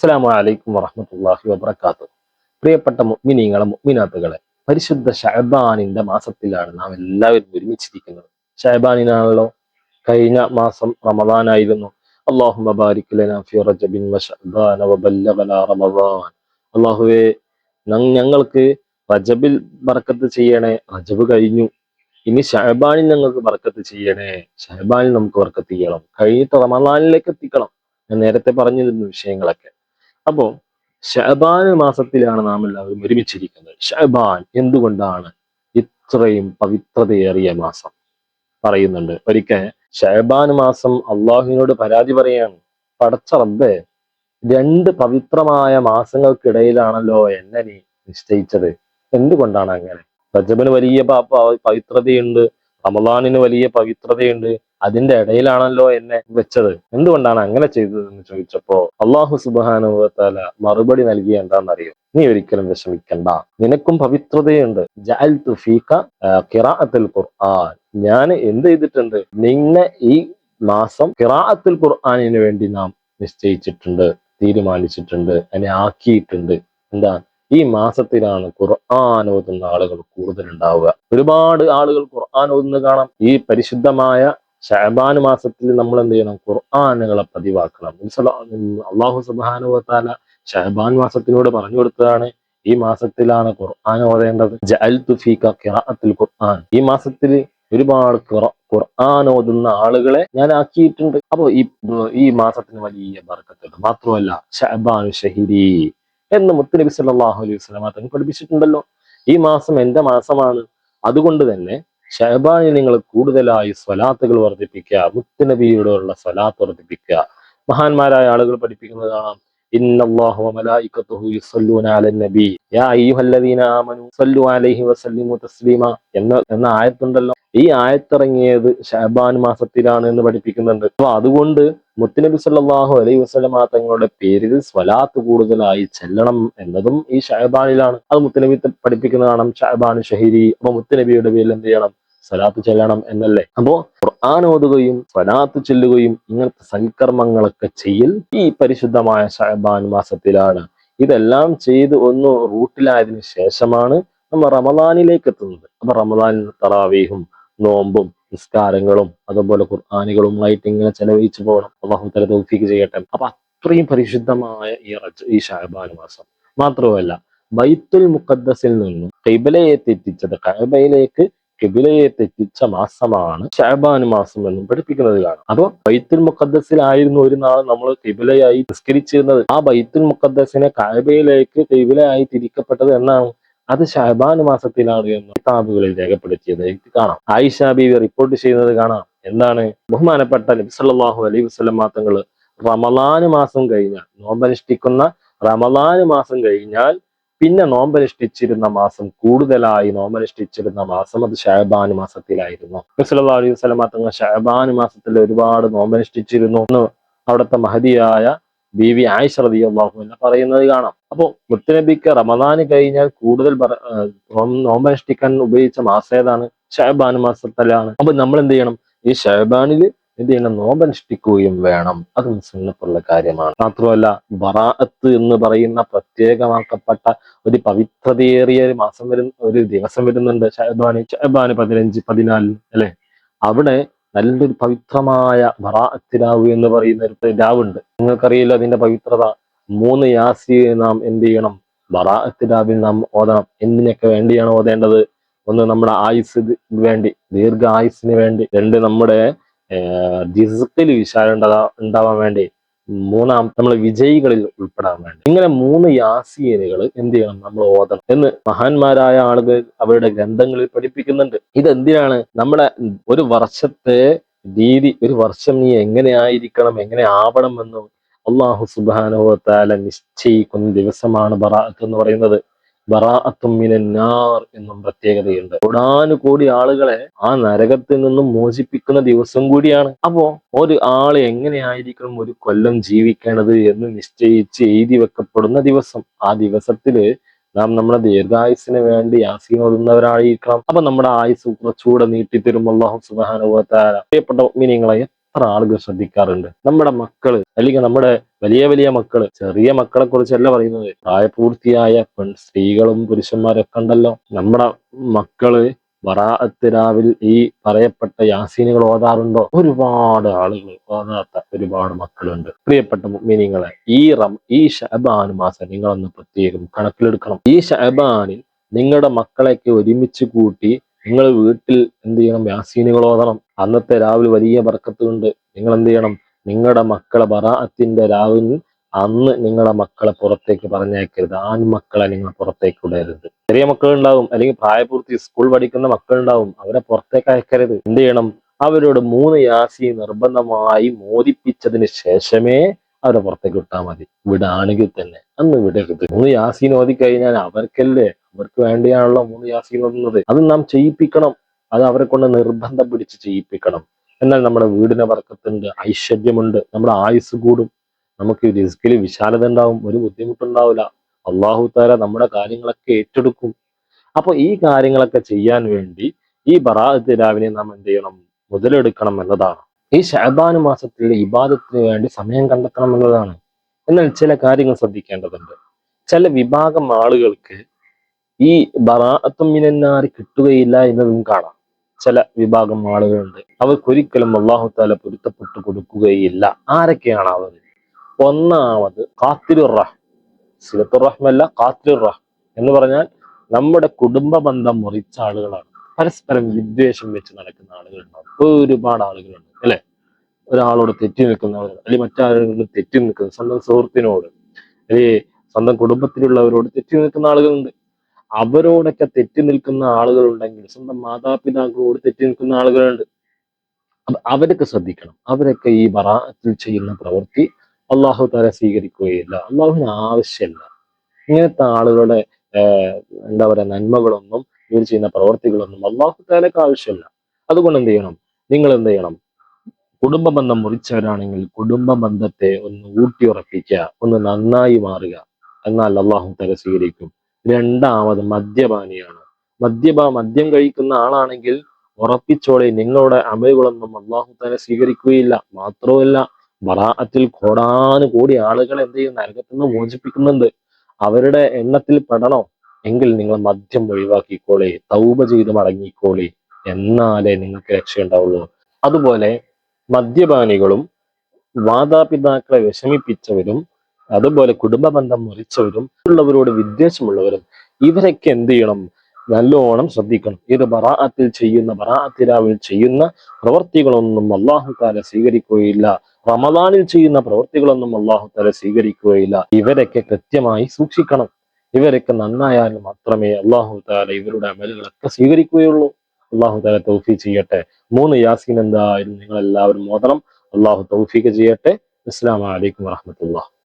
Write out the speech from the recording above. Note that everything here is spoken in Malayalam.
അസ്സാം വലൈക്കും വറഹമത്തല്ലാഹി വബർക്കാത്തു പ്രിയപ്പെട്ട മുഅ്മിനീങ്ങളെ മുഗ്മിനാത്തുകളെ പരിശുദ്ധ ഷഹബാനിന്റെ മാസത്തിലാണ് നാം എല്ലാവരും ഒരുമിച്ചിരിക്കുന്നത്. ഷഹബാനിനാണല്ലോ കഴിഞ്ഞ മാസം റമദാനായിരുന്നു. അള്ളാഹു ഞങ്ങൾക്ക് റജബിൽ ബർക്കത്ത് ചെയ്യണേ. റജബ് കഴിഞ്ഞു. ഇനി ഷഹബാനിൽ ഞങ്ങൾക്ക് ബർക്കത്ത് ചെയ്യണേ. ഷഹബാനിൽ നമുക്ക് ബർക്കത്ത് ചെയ്യണം. കഴിഞ്ഞിട്ട് റമദാനിലേക്ക് എത്തിക്കണം. ഞാൻ നേരത്തെ പറഞ്ഞിരുന്നു വിഷയങ്ങളൊക്കെ. അപ്പോ ഷഹബാൻ മാസത്തിലാണ് നാം എല്ലാവരും ഒരുമിച്ചിരിക്കുന്നത്. ഷഹബാൻ എന്തുകൊണ്ടാണ് ഇത്രയും പവിത്രതയേറിയ മാസം? പറയുന്നുണ്ട്. ഒരിക്കൽ ഷഹബാൻ മാസം അള്ളാഹുവിനോട് പരാതി പറയാണ്. പടച്ച റബ്ബേ രണ്ട് പവിത്രമായ മാസങ്ങൾക്കിടയിലാണല്ലോ എന്നെ നീ നിശ്ചയിച്ചത്. എന്തുകൊണ്ടാണ് അങ്ങനെ? റജബിന് വലിയ പവിത്രതയുണ്ട്. റമദാനിന് വലിയ പവിത്രതയുണ്ട്. അതിന്റെ ഇടയിലാണല്ലോ എന്നെ വെച്ചത്. എന്തുകൊണ്ടാണ് അങ്ങനെ ചെയ്തതെന്ന് ചോദിച്ചപ്പോ അള്ളാഹു സുബാനുഭവത്താല മറുപടി നൽകിയ എന്താണെന്നറിയോ? നീ ഒരിക്കലും വിഷമിക്കണ്ട. നിനക്കും പവിത്രതയുണ്ട്. ജഅൽതു ഫീക ഖിറാഅത്തുൽ ഖുർആൻ. ഞാൻ എന്ത് ചെയ്തിട്ടുണ്ട്? നിന്നെ ഈ മാസം ഖിറാഅത്തുൽ ഖുർആാനിന് വേണ്ടി നാം നിശ്ചയിച്ചിട്ടുണ്ട് തീരുമാനിച്ചിട്ടുണ്ട് അതിനെ ആക്കിയിട്ടുണ്ട്. എന്താ? ഈ മാസത്തിലാണ് ഖുർആൻ ഓതുന്ന ആളുകൾ കൂടുതൽ ഉണ്ടാവുക ഒരുപാട് ആളുകൾ ഖുർആൻ ഓതുന്നത് കാണാം. ഈ പരിശുദ്ധമായ ഷഹബാൻ മാസത്തിൽ നമ്മൾ എന്ത് ചെയ്യണം? ഖുർആാനുകളെ പതിവാക്കണം. അള്ളാഹു സുബാനുവത്താല ഷഹബാൻ മാസത്തിനോട് പറഞ്ഞു കൊടുത്തതാണ്. ഈ മാസത്തിലാണ് ഖുർആൻ ഓതേണ്ടത്. ഖിറാഅത്തുൽ ഖുർആൻ. ഈ മാസത്തിൽ ഒരുപാട് ഖുർആൻ ഓതുന്ന ആളുകളെ ഞാൻ ആക്കിയിട്ടുണ്ട്. അപ്പൊ ഈ ഈ മാസത്തിന് വലിയ ബർക്കത്തുണ്ട്. മാത്രമല്ല ഷഹബാനു ഷഹിരി എന്ന് മുത്തുനബി സല്ലല്ലാഹു അലൈഹി തങ്ങൾ പഠിപ്പിച്ചിട്ടുണ്ടല്ലോ. ഈ മാസം എന്റെ മാസമാണ്. അതുകൊണ്ട് തന്നെ ഷഹബാനിൽ നിങ്ങൾ കൂടുതലായി സ്വലാത്തുകൾ വർദ്ധിപ്പിക്കുക മുത്തുനബിയോടുള്ള സ്വലാത്ത് വർദ്ധിപ്പിക്കുക. മഹാന്മാരായ ആളുകൾ പഠിപ്പിക്കുന്നത് കാണാം. എന്ന എന്ന ആയത്തുണ്ടല്ലോ. ഈ ആയത്തിറങ്ങിയത് ഷഹബാൻ മാസത്തിലാണ് എന്ന് പഠിപ്പിക്കുന്നുണ്ട്. അപ്പൊ അതുകൊണ്ട് മുത്തുനബി സല്ലാഹു അലൈഹി വസല്ലമ തങ്ങളുടെ പേരിൽ സ്വലാത്ത് കൂടുതലായി ചെല്ലണം എന്നതും ഈ ഷഹബാനിലാണ് അത് മുത്തുനബി പഠിപ്പിക്കുന്നതാണ് ഷാബാൻ ഷഹീരി. അപ്പൊ മുത്തുനബിയുടെ പേരിൽ എന്ത് ചെയ്യണം? സ്വലാത്ത് ചെല്ലണം എന്നല്ലേ? അപ്പോ ഖുർആൻ ഓതുകയും സ്വലാത്ത് ചെല്ലുകയും ഇങ്ങനത്തെ സൽക്കർമ്മങ്ങളൊക്കെ ചെയ്യൽ ഈ പരിശുദ്ധമായ ഷഹബാൻ മാസത്തിലാണ്. ഇതെല്ലാം ചെയ്ത് ഒന്ന് റൂട്ടിലായതിനു ശേഷമാണ് നമ്മൾ റമദാനിലേക്ക് എത്തുന്നത്. അപ്പൊ റമദാനിൽ തറാവീഹും നോമ്പും നിസ്കാരങ്ങളും അതുപോലെ ഖുർആാനികളുമായിട്ട് ഇങ്ങനെ ചെലവഴിച്ചു പോകണം. അള്ളാഹു തല തൗഫീക്ക് ചെയ്യട്ടെ. അപ്പൊ അത്രയും പരിശുദ്ധമായ ഈ റജ് ഈ ഷഹബാൻ മാസം. മാത്രമല്ല ബൈത്തുൽ മുഖദ്ദസിൽ നിന്നും കിബിലയെ തെറ്റിച്ചത് കൈബയിലേക്ക് കിബിലയെ തെറ്റിച്ച മാസമാണ് ഷഹബാൻ മാസം എന്നും പഠിപ്പിക്കുന്നത് കാണാം. അപ്പൊ ബൈത്തുൽ മുഖദ്ദസിലായിരുന്നു ഒരു നാൾ നമ്മൾ കിബിലയായി നിസ്കരിച്ചിരുന്നത്. ആ ബൈത്തുൽ മുഖദ്സിനെ കായബയിലേക്ക് കിബിലയായി തിരിക്കപ്പെട്ടത് എന്നാണ് അത് ഷഹബാൻ മാസത്തിലാണ് എന്ന് കിതാബുകളിൽ രേഖപ്പെടുത്തിയത്. കാണാം. ആയിഷ ബീവി റിപ്പോർട്ട് ചെയ്യുന്നത് കാണാം. എന്താണ്? ബഹുമാനപ്പെട്ട നബി സല്ലല്ലാഹു അലൈഹി വസല്ലം മാസങ്ങൾ റമലാന് മാസം കഴിഞ്ഞാൽ നോമ്പനുഷ്ഠിക്കുന്ന റമലാന് മാസം കഴിഞ്ഞാൽ പിന്നെ നോമ്പനുഷ്ഠിച്ചിരുന്ന മാസം കൂടുതലായി നോമ്പനുഷ്ഠിച്ചിരുന്ന മാസം അത് ഷഹബാൻ മാസത്തിലായിരുന്നു. നബി സല്ലല്ലാഹു അലൈഹി വസല്ലം തങ്ങൾ ഷഹബാൻ മാസത്തിൽ ഒരുപാട് നോമ്പനുഷ്ഠിച്ചിരുന്നു. അവിടുത്തെ മഹതിയായ ബീവി ആയിഷ റളിയല്ലാഹു എന്ന് പറയുന്നത് കാണാം. അപ്പോ മുത്തനബിക്ക് റമദാന് കഴിഞ്ഞാൽ കൂടുതൽ നോമ്പനുഷ്ഠിക്കാൻ ഉപയോഗിച്ച മാസം ഏതാണ് ഷഹബാൻ മാസത്തിലാണ്. അപ്പൊ നമ്മൾ എന്ത് ചെയ്യണം? ഈ ഷഹബാനിൽ എന്ത് ചെയ്യണം? നോമ്പനുഷ്ഠിക്കുകയും വേണം. അത് മുസ്ലിമുള്ള കാര്യമാണ്. മാത്രമല്ല ബറാഅത്ത് എന്ന് പറയുന്ന പ്രത്യേകമാക്കപ്പെട്ട ഒരു പവിത്രതയേറിയ ഒരു മാസം വരുന്ന ഒരു ദിവസം വരുന്നുണ്ട് ഷഹബാന്. ഷഹബാന് പതിനഞ്ച് പതിനാല് അല്ലെ? അവിടെ നല്ലൊരു പവിത്രമായ ബറാത്തിലാവ് എന്ന് പറയുന്ന ഒരു രാവുണ്ട്. നിങ്ങൾക്കറിയില്ല അതിന്റെ പവിത്രത. മൂന്ന് യാസി നാം എന്ത് ചെയ്യണം? ബറാത്തിലാവിൽ നാം ഓതണം. എന്തിനൊക്കെ വേണ്ടിയാണ് ഓതേണ്ടത്? ഒന്ന് നമ്മുടെ ആയുസ് വേണ്ടി ദീർഘ ആയുസിന് വേണ്ടി. രണ്ട് നമ്മുടെ വിശാലം വിശാലുണ്ടാ ഉണ്ടാവാൻ വേണ്ടി. മൂന്നാം നമ്മൾ വിജയികളിൽ ഉൾപ്പെടാൻ വേണ്ടി. ഇങ്ങനെ മൂന്ന് യാസീനുകൾ എന്ത് ചെയ്യണം നമ്മൾ ഓതണം. എന്ന് മഹാന്മാരായ ആളുകൾ അവരുടെ ഗ്രന്ഥങ്ങളിൽ പഠിപ്പിക്കുന്നുണ്ട്. ഇതെന്തിനാണ്? നമ്മുടെ ഒരു വർഷത്തെ രീതി ഒരു വർഷം നീ എങ്ങനെ ആയിരിക്കണം എങ്ങനെ ആവണം എന്നും അള്ളാഹു സുബാനുഭവത്താല നിശ്ചയിക്കുന്ന ദിവസമാണ് ബറാഅത്ത് എന്ന് പറയുന്നത്. ബറാഅത്തും മിനന്നാർ എന്നും പ്രത്യേകതയുണ്ട്. കോടാനുകോടി ആളുകളെ ആ നരകത്തിൽ നിന്നും മോചിപ്പിക്കുന്ന ദിവസം കൂടിയാണ്. അപ്പോ ഒരു ആൾ എങ്ങനെയായിരിക്കണം ഒരു കൊല്ലം ജീവിക്കേണ്ടത് എന്ന് നിശ്ചയിച്ച് എഴുതി വെക്കപ്പെടുന്ന ദിവസം. ആ ദിവസത്തിൽ നാം നമ്മുടെ ദീർഘായുസിന് വേണ്ടി യാസീൻ ഓതുന്നവരായിരിക്കണം. അപ്പൊ നമ്മുടെ ആയുസ് കുറച്ചുകൂടെ നീട്ടിത്തരും. അള്ളാഹു സുബാനുഭവത്താല പ്രിയപ്പെട്ട മീനിങ്ങളെ എത്ര ആളുകൾ ശ്രദ്ധിക്കാറുണ്ട്? നമ്മുടെ മക്കൾ അല്ലെങ്കിൽ നമ്മുടെ വലിയ വലിയ മക്കൾ ചെറിയ മക്കളെ കുറിച്ചല്ല പറയുന്നത്. പ്രായപൂർത്തിയായ പെൺ സ്ത്രീകളും പുരുഷന്മാരൊക്കെ ഉണ്ടല്ലോ. നമ്മുടെ മക്കൾ വറാത്തിരാവിൽ ഈ പറയപ്പെട്ട യാസീനുകൾ ഓതാറുണ്ടോ? ഒരുപാട് ആളുകൾ ഓതാത്ത ഒരുപാട് മക്കളുണ്ട്. പ്രിയപ്പെട്ട മീനിങ്ങളെ ഈ റം ഈ ഷഹബാൻ മാസം നിങ്ങളൊന്ന് പ്രത്യേകം കണക്കിലെടുക്കണം. ഈ ഷഹബാനിൽ നിങ്ങളുടെ മക്കളെയൊക്കെ ഒരുമിച്ച് കൂട്ടി നിങ്ങൾ വീട്ടിൽ എന്ത് ചെയ്യണം? യാസീനുകൾ ഓതണം അന്നത്തെ രാവിലെ വലിയ ബർക്കത്ത് കൊണ്ട് നിങ്ങൾ എന്ത് ചെയ്യണം? നിങ്ങളുടെ മക്കളെ ബറാഅത്തിന്റെ രാവിൽ അന്ന് നിങ്ങളുടെ മക്കളെ പുറത്തേക്ക് പറഞ്ഞേക്കരുത് ആൺമക്കളെ നിങ്ങൾ പുറത്തേക്ക് വിടരുത്. ചെറിയ മക്കളുണ്ടാവും. അല്ലെങ്കിൽ പ്രായപൂർത്തി സ്കൂൾ പഠിക്കുന്ന മക്കളുണ്ടാവും. അവരെ പുറത്തേക്ക് അയക്കരുത്. എന്ത് ചെയ്യണം? അവരോട് മൂന്ന് യാസി നിർബന്ധമായി മോദിപ്പിച്ചതിന് ശേഷമേ അവരെ പുറത്തേക്ക് വിട്ടാൽ മതി. വിടാണെങ്കിൽ തന്നെ. അന്ന് വിടരുത്. മൂന്ന് യാസീൻ ഓതി കഴിഞ്ഞാൽ അവർക്കല്ലേ അവർക്ക് വേണ്ടിയാണല്ലോ മൂന്ന് യാസികളുന്നത് അത് നാം ചെയ്യിപ്പിക്കണം. അത് അവരെ കൊണ്ട് നിർബന്ധം പിടിച്ച് ചെയ്യിപ്പിക്കണം. എന്നാൽ നമ്മുടെ വീടിന് വർക്കത്തുണ്ട് ഐശ്വര്യമുണ്ട് നമ്മുടെ ആയുസ് കൂടും. നമുക്ക് റിസ്കിൽ വിശാലത ഉണ്ടാവും ഒരു ബുദ്ധിമുട്ടുണ്ടാവില്ല. അള്ളാഹു താര നമ്മുടെ കാര്യങ്ങളൊക്കെ ഏറ്റെടുക്കും. അപ്പൊ ഈ കാര്യങ്ങളൊക്കെ ചെയ്യാൻ വേണ്ടി ഈ ബറാഅത്ത് രാവിനെ നാം എന്ത് ചെയ്യണം? മുതലെടുക്കണം എന്നതാണ്. ഈ ഷഹബാന് മാസത്തിലെ ഇബാദത്തിന് വേണ്ടി സമയം കണ്ടെത്തണം എന്നതാണ്. എന്നാൽ ചില കാര്യങ്ങൾ ശ്രദ്ധിക്കേണ്ടതുണ്ട്. ചില വിഭാഗം ആളുകൾക്ക് ഈ ബറാഅത്തും മിനന്നാറി കിട്ടുകയില്ല എന്നതും കാണാം. ചില വിഭാഗം ആളുകളുണ്ട്. അവർക്കൊരിക്കലും അള്ളാഹു താല പൊരുത്തപ്പെട്ടു കൊടുക്കുകയില്ല. ആരൊക്കെയാണ് അവർ ഒന്നാമത് കാത്തിരുർ റഹ് സിലത്തുർ റഹ്മല്ല കാത്തിരുർ റഹ് എന്ന് പറഞ്ഞാൽ നമ്മുടെ കുടുംബ ബന്ധം മുറിച്ച ആളുകളാണ്. പരസ്പരം വിദ്വേഷം വെച്ച് നടക്കുന്ന ആളുകളുണ്ടാവും ഒരുപാട് ആളുകളുണ്ട് അല്ലെ? ഒരാളോട് തെറ്റി നിൽക്കുന്നവർ അല്ലെങ്കിൽ മറ്റാളുകളോട് തെറ്റി നിൽക്കുന്ന സ്വന്തം സുഹൃത്തിനോട് അല്ലെങ്കിൽ സ്വന്തം കുടുംബത്തിലുള്ളവരോട് തെറ്റി നിൽക്കുന്ന ആളുകളുണ്ട്. അവരോടൊക്കെ തെറ്റി നിൽക്കുന്ന ആളുകളുണ്ടെങ്കിൽ സ്വന്തം മാതാപിതാക്കളോട് തെറ്റി നിൽക്കുന്ന ആളുകളുണ്ട്. അവരൊക്കെ ശ്രദ്ധിക്കണം. അവരൊക്കെ ഈ ബറാത്തിൽ ചെയ്യുന്ന പ്രവൃത്തി അള്ളാഹു താര സ്വീകരിക്കുകയില്ല. അള്ളാഹുവിന് ആവശ്യമില്ല. ഇങ്ങനത്തെ ആളുകളുടെ എന്താ പറയാ നന്മകളൊന്നും ഇവർ ചെയ്യുന്ന പ്രവർത്തികളൊന്നും അള്ളാഹു താലക്ക് ആവശ്യമില്ല. അതുകൊണ്ട് എന്ത് ചെയ്യണം? നിങ്ങൾ എന്ത് ചെയ്യണം? കുടുംബ ബന്ധം മുറിച്ചവരാണെങ്കിൽ കുടുംബ ബന്ധത്തെ ഒന്ന് ഊട്ടിയുറപ്പിക്കുക. ഒന്ന് നന്നായി മാറുക. എന്നാൽ അള്ളാഹു തല സ്വീകരിക്കും. രണ്ടാമത് മദ്യപാനിയാണ്. മദ്യപ മദ്യം കഴിക്കുന്ന ആളാണെങ്കിൽ ഉറപ്പിച്ചോളെ. നിങ്ങളുടെ അമലുകളൊന്നും അള്ളാഹു തന്നെ സ്വീകരിക്കുകയില്ല. മാത്രവുമല്ല ബറാഅത്തിൽ കോടാനു കൂടി ആളുകൾ എന്ത് ചെയ്യും നരകത്തിൽ നിന്ന് മോചിപ്പിക്കുന്നുണ്ട്. അവരുടെ എണ്ണത്തിൽ പെടണോ? എങ്കിൽ നിങ്ങൾ മദ്യം ഒഴിവാക്കിക്കോളെ. തൗപ ചെയ്ത് മടങ്ങിക്കോളെ. എന്നാലേ നിങ്ങൾക്ക് രക്ഷയുണ്ടാവുള്ളൂ. അതുപോലെ മദ്യപാനികളും മാതാപിതാക്കളെ വിഷമിപ്പിച്ചവരും അതുപോലെ കുടുംബബന്ധം മുറിച്ചവരും ഉള്ളവരോട് വിദ്വേഷമുള്ളവരും ഇവരൊക്കെ എന്ത് ചെയ്യണം? നല്ലോണം ശ്രദ്ധിക്കണം. ഇത് ബറാഅത്തിൽ ചെയ്യുന്ന ബറാഅത്തിരാവിൽ ചെയ്യുന്ന പ്രവർത്തികളൊന്നും അള്ളാഹു താല സ്വീകരിക്കുകയില്ല. റമദാനിൽ ചെയ്യുന്ന പ്രവർത്തികളൊന്നും അള്ളാഹു താല സ്വീകരിക്കുകയില്ല. ഇവരൊക്കെ കൃത്യമായി സൂക്ഷിക്കണം. ഇവരൊക്കെ നന്നായാൽ മാത്രമേ അള്ളാഹു താല ഇവരുടെ അമലുകളൊക്കെ സ്വീകരിക്കുകയുള്ളൂ. അള്ളാഹു താല തൗഫീ ചെയ്യട്ടെ. മൂന്ന് യാസീൻ എന്തായാലും നിങ്ങൾ എല്ലാവരും മോദണം അള്ളാഹു തൗഫീക്ക് ചെയ്യട്ടെ. അസ്സാം വലൈക്കും വാഹമത്തുള്ള